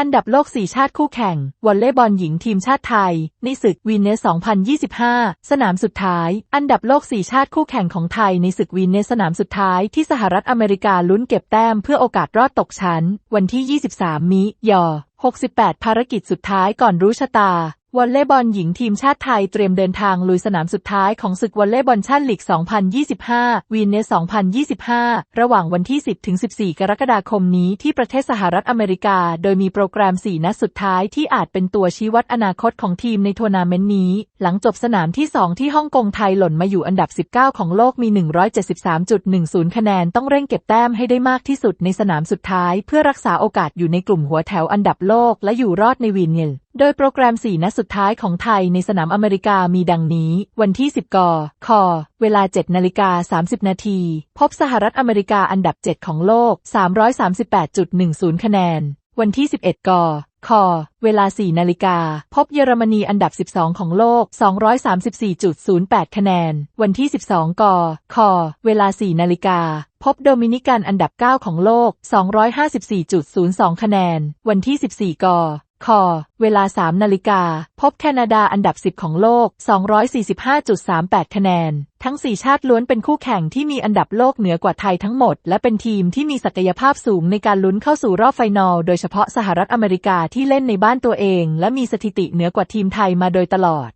อันดับโลก 4 ชาติคู่แข่ง วอลเลย์บอลหญิงทีมชาติไทย ในศึกวีเนส 2025 สนามสุดท้าย อันดับโลก 4 ชาติคู่แข่งของไทยในศึกวีเนสสนามสุดท้ายที่สหรัฐอเมริกาลุ้นเก็บแต้มเพื่อโอกาสรอดตกชั้น วันที่ 23 มิยอ68 ภารกิจสุดท้ายก่อนรู้ชะตา วอลเลย์บอลหญิงทีมชาติไทยเตรียมเดินทางลุยสนามสุดท้ายของศึกวอลเลย์บอลชาติลีก 2025 วีนเนส 2025 ระหว่างวันที่ 10 ถึง 14 กรกฎาคมนี้ที่ประเทศสหรัฐอเมริกา โดยมีโปรแกรม 4 นัดสุดท้ายที่อาจเป็นตัวชี้วัดอนาคตของทีมในทัวร์นาเมนต์นี้ หลังจบสนามที่ 2 ที่ฮ่องกงไทยหล่นมาอยู่อันดับ 19 ของโลกมี 173.10 คะแนนต้องเร่งเก็บแต้มให้ได้มากที่สุดในสนามสุดท้าย เพื่อรักษาโอกาสอยู่ในกลุ่มหัวแถวอันดับโลกและอยู่รอดในวีเนล โดยโปรแกรม4นัดสุดท้ายของไทยในสนามอเมริกามีดังนี้ วันที่ 10 กค เวลา 7 นาฬิกา 30 นาที พบสหรัฐอเมริกาอันดับ 7 ของโลก 338.10 คะแนน วันที่ 11 กค เวลา 4 นาฬิกา พบเยอรมนีอันดับ 12 ของโลก 234.08 คะแนน วันที่ 12 กค เวลา 4 นาฬิกา พบโดมินิกันอันดับ 9 ของโลก 254.02 คะแนน วันที่ 14 ก คอ เวลา 3 นาฬิกา พบแคนาดาอันดับ 10 ของโลก 245.38 คะแนน ทั้ง 4 ชาติล้วนเป็นคู่แข่งที่มีอันดับโลกเหนือกว่าไทยทั้งหมด และเป็นทีมที่มีศักยภาพสูงในการลุ้นเข้าสู่รอบไฟนอล โดยเฉพาะสหรัฐอเมริกาที่เล่นในบ้านตัวเอง และมีสถิติเหนือกว่าทีมไทยมาโดยตลอด